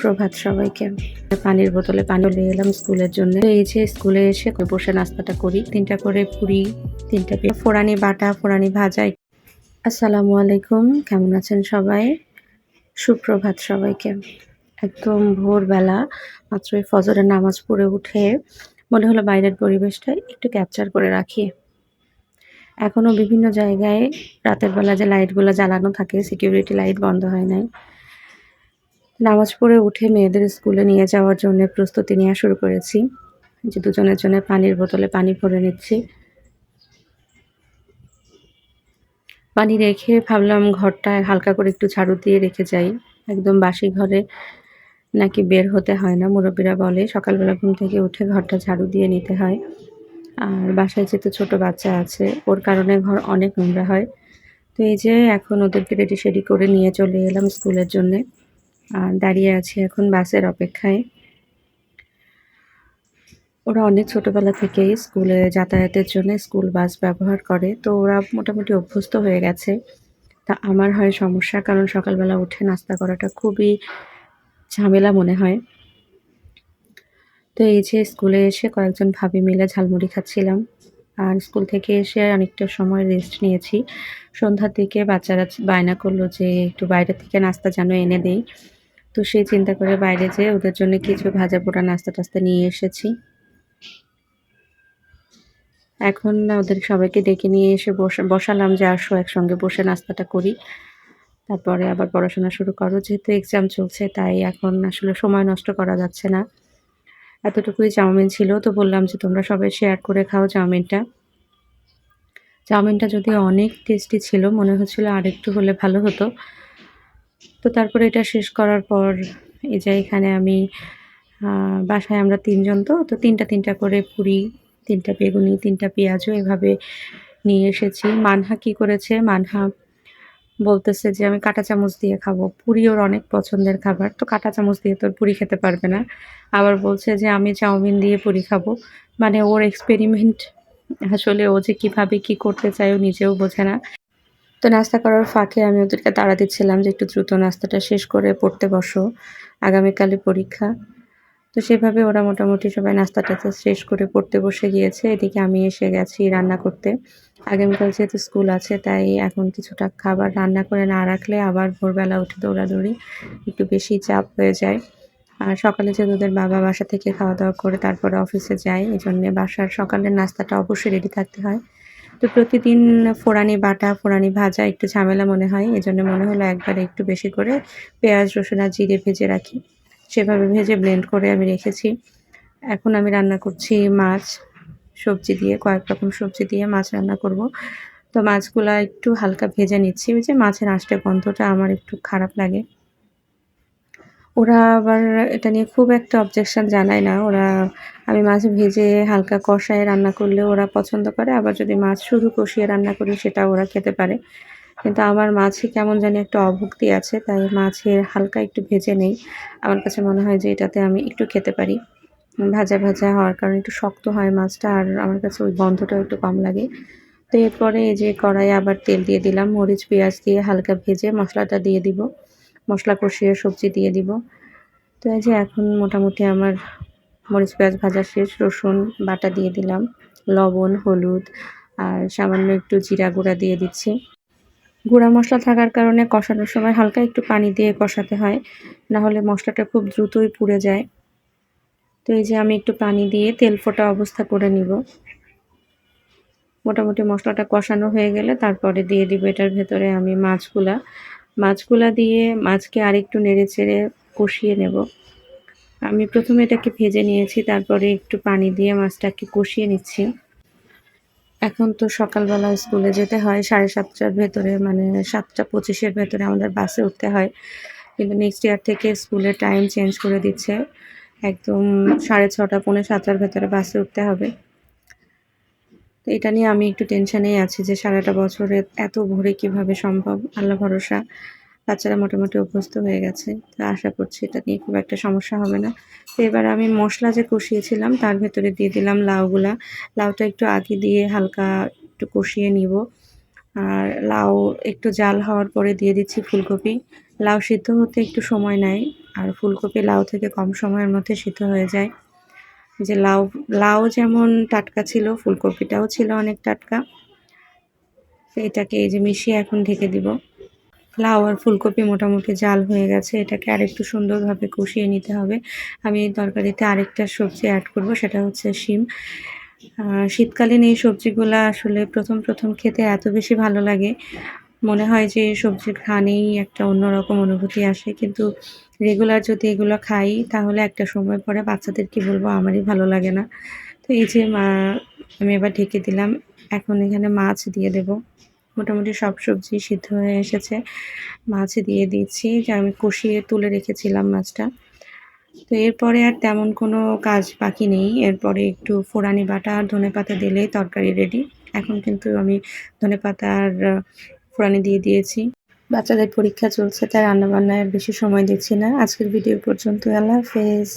সুপ্রভাত সবাইকে। পানির বোতলে পানি নিয়ে এলাম স্কুলের জন্য। এই যে স্কুলে এসে বসে নাস্তাটা করি। তিনটা করে পুরি, তিনটা ফোড়ানি বাটা, ফোড়ানি ভাজা। আসসালামু আলাইকুম, কেমন আছেন সবাই? সুপ্রভাত সবাইকে। একদম ভোরবেলা মাত্র এই ফজরের নামাজ পড়ে উঠে মনে হলো বাইরের পরিবেশটা একটু ক্যাপচার করে রাখি। এখনও বিভিন্ন জায়গায় রাতের বেলা যে লাইটগুলো জ্বালানো থাকে সিকিউরিটি লাইট বন্ধ হয় নাই। নামাজ পড়ে উঠে মেয়েদের স্কুলে নিয়ে যাওয়ার জন্য প্রস্তুতি নেওয়া শুরু করেছি। যে দুজনের জন্য পানির বোতলে পানি ভরে নিচ্ছি। পানি রেখে ভাবলাম ঘরটা হালকা করে একটু ঝাড়ু দিয়ে রেখে যাই। একদম বাসি ঘরে নাকি বের হতে হয় না, মুরব্বীরা বলে। সকালবেলা ঘুম থেকে উঠে ঘরটা ঝাড়ু দিয়ে নিতে হয়। আর বাসায় যেহেতু ছোট বাচ্চা আছে, ওর কারণে ঘর অনেক নোংরা হয়। তো এই যে এখন ওদেরকে রেডি সেডি করে নিয়ে চলে এলাম স্কুলের জন্যে। দাঁড়িয়ে আছি এখন বাসের অপেক্ষায়। ওরা অনেক ছোটবেলা থেকেই স্কুলে যাতায়াতের জন্য স্কুল বাস ব্যবহার করে, তো ওরা মোটামুটি অভ্যস্ত হয়ে গেছে। তা আমার হয় সমস্যা, কারণ সকালবেলা উঠে নাস্তা করাটা খুবই ঝামেলা মনে হয়। তো এই যে স্কুলে এসে কয়েকজন ভাবি মিলে ঝালমুড়ি খাচ্ছিলাম, আর স্কুল থেকে এসে অনেকটা সময় রেস্ট নিয়েছি। সন্ধ্যার দিকে বাচ্চারা বায়না করল যে একটু বাইরে থেকে নাস্তা যেন এনে দেই। তো সেই চিন্তা করে বাইরে যেয়ে ওদের জন্য কিছু ভাজা পোড়া নাস্তা টাস্তা নিয়ে এসেছি। এখন ওদের সবাইকে ডেকে নিয়ে এসে বসা, বসালাম যে আসো একসঙ্গে বসে নাস্তাটা করি। তারপরে আবার পড়াশোনা শুরু করো। যেহেতু এক্সাম চলছে, তাই এখন আসলে সময় নষ্ট করা যাচ্ছে না। এতটুকুই চাউমিন ছিল। তো বললাম যে তোমরা সবাই শেয়ার করে খাও চাউমিনটা। চাউমিনটা যদি অনেক টেস্টি ছিল, মনে হচ্ছিল আর একটু হলে ভালো হতো। তো তারপরে এটা শেষ করার পর এই যে এখানে আমি বাসায় আমরা তিনজন তো তো তিনটা তিনটা করে পুরি, তিনটা বেগুনি, তিনটা পেঁয়াজও এভাবে নিয়ে এসেছি। মানহা কি করেছে? মানহা বলতেছে যে, আমি কাঁটা চামচ দিয়ে খাব। পুরি ওর অনেক পছন্দের খাবার, তো কাঁটা চামচ দিয়ে তোর পুরি খেতে পারবে না। আবার বলছে যে, আমি চাউমিন দিয়ে পুরি খাব। মানে ওর এক্সপেরিমেন্ট আসলে ও যে কীভাবে কী করতে চায় ও নিজেও বোঝে না। তো নাস্তা করার ফাঁকে আমি ওদেরকে তাড়া দিচ্ছিলাম যে একটু দ্রুত নাস্তাটা শেষ করে পড়তে বসো আগামীকালে পরীক্ষা। তো সেভাবে ওরা মোটামুটি সবাই নাস্তা টাস্তা শেষ করে পড়তে বসে গিয়েছে। এদিকে আমি এসে গেছি রান্না করতে। আগামীকাল যেহেতু স্কুল আছে, তাই এখন কিছুটা খাবার রান্না করে না রাখলে আবার ভোরবেলা উঠে দৌড়াদৌড়ি একটু বেশি চাপ হয়ে যায়। আর সকালে যেহেতু ওদের বাবা বাসা থেকে খাওয়া দাওয়া করে তারপরে অফিসে যায় এই জন্যে বাসার সকালের নাস্তাটা অবশ্যই রেডি থাকতে হয়। তো প্রতিদিন ফোড়ানি বাটা, ফোড়ানি ভাজা একটু ঝামেলা মনে হয় এই জন্য মনে হলো একবার একটু বেশি করে পেঁয়াজ, রসুন আর জিরে ভেজে রাখি। সেভাবে ভেজে ব্লেন্ড করে আমি রেখেছি। এখন আমি রান্না করছি মাছ, সবজি দিয়ে, কয়েক রকম সবজি দিয়ে মাছ রান্না করব। তো মাছগুলা একটু হালকা ভেজে নিচ্ছি। যে মাছের আঁশটা গন্ধটা আমার একটু খারাপ লাগে। ওরা আবার এটা নিয়ে খুব একটা অবজেকশন জানায় না। ওরা, আমি মাছ ভেজে হালকা কষায় রান্না করলে ওরা পছন্দ করে। আবার যদি মাছ শুধু কষিয়ে রান্না করি সেটা ওরা খেতে পারে। কিন্তু আমার মাছে কেমন জানি একটা অভুক্তি আছে, তাই মাছের হালকা একটু ভেজে নেই। আমার কাছে মনে হয় যে এটাতে আমি একটু খেতে পারি। ভাজা ভাজা হওয়ার কারণে একটু শক্ত হয় মাছটা, আর আমার কাছে ওই গন্ধটাও একটু কম লাগে। তো এরপরে এই যে কড়াইয়ে আবার তেল দিয়ে দিলাম, মরিচ, পেঁয়াজ দিয়ে হালকা ভেজে মশলাটা দিয়ে দিব। মশলা কষিয়ে সবজি দিয়ে দিব। তো এই যে এখন মোটামুটি আমার মরিচ, পেঁয়াজ ভাজা শেষ, রসুন, বাটা দিয়ে দিলাম, লবণ, হলুদ আর সামান্য একটু জিরা গুঁড়া দিয়ে দিচ্ছি। গুঁড়া মশলা থাকার কারণে কষানোর সময় হালকা একটু পানি দিয়ে কষাতে হয় না হলে মশলাটা খুব দ্রুতই পুড়ে যায়। তো এই যে আমি একটু পানি দিয়ে তেল ফোটা অবস্থা করে নিব। মোটামুটি মশলাটা কষানো হয়ে গেলে তারপরে দিয়ে দিব এটার ভেতরে আমি মাছগুলা। মাছগুলা দিয়ে মাছকে আরেকটু নেড়ে চেড়ে কষিয়ে নেব। আমি প্রথমে এটাকে ভেজে নিয়েছি, তারপরে একটু পানি দিয়ে মাছটাকে কষিয়ে নিচ্ছি। এখন তো সকালবেলা স্কুলে যেতে হয়, সাড়ে সাতটার ভেতরে মানে সাতটা পঁচিশের ভেতরে আমাদের বাসে উঠতে হয়। কিন্তু নেক্সট ইয়ার থেকে স্কুলের টাইম চেঞ্জ করে দিচ্ছে। একদম সাড়ে ছটা, পৌনে সাতটার ভেতরে বাসে উঠতে হবে। তো এটা নিয়ে আমি একটু টেনশানেই আছি যে সারাটা বছরে এত ভোরে কীভাবে সম্ভব? আল্লাহ ভরসা। বাচ্চারা মোটামুটি অভ্যস্ত হয়ে গেছে। তো আশা করছি এটা নিয়ে খুব একটা সমস্যা হবে না। তো এবার আমি মশলা যে কষিয়েছিলাম, তার ভেতরে দিয়ে দিলাম লাউগুলা। লাউটা একটু আগে দিয়ে হালকা একটু কষিয়ে নিব। আর লাউ একটু জাল হওয়ার পরে দিয়ে দিচ্ছি ফুলকপি। লাউ সিদ্ধ হতে একটু সময় নেয়। আর ফুলকপি লাউ থেকে কম সময়ের মধ্যে সিদ্ধ হয়ে যায়। যে লাউ লাউ যেমন টাটকা ছিল, ফুলকপিটাও ছিল অনেক টাটকা। এটাকে এই যে মিশিয়ে এখন ঢেকে দিব। লাউ আর ফুলকপি মোটামুটি জাল হয়ে গেছে। এটাকে আরেকটু সুন্দরভাবে কষিয়ে নিতে হবে। আমি এই তরকারিতে আরেকটা সবজি অ্যাড করব, সেটা হচ্ছে শিম। শীতকালীন এই সবজিগুলো আসলে প্রথম প্রথম খেতে এত বেশি ভালো লাগে। মনে হয় যে সবজির ঘ্রাণেই একটা অন্যরকম অনুভূতি আসে। কিন্তু রেগুলার যদি এগুলো খাই, তাহলে একটা সময় পরে বাচ্চাদের কি বলব, আমারই ভালো লাগে না। তো এই যে আমি এবার ঢেকে দিলাম। এখন এখানে মাছ দিয়ে দেব। মোটামুটি সব সবজি সিদ্ধ হয়ে এসেছে। মাছ দিয়ে দিচ্ছি। যে আমি কষিয়ে তুলে রেখেছিলাম মাছটা। তো এরপরে আর তেমন কোনো কাজ বাকি নেই। এরপরে একটু ফোড়ানি বাটা আর ধনে পাতা দিলেই তরকারি রেডি এখন কিন্তু আমি ধনে পাতা আর ফোড়ানি দিয়ে দিয়েছি। বাচ্চাদের পরীক্ষা চলছে, তাই রান্নাবান্নায় বেশি সময় দিচ্ছি না। আজকের ভিডিও পর্যন্ত আল্লাহ হাফেজ।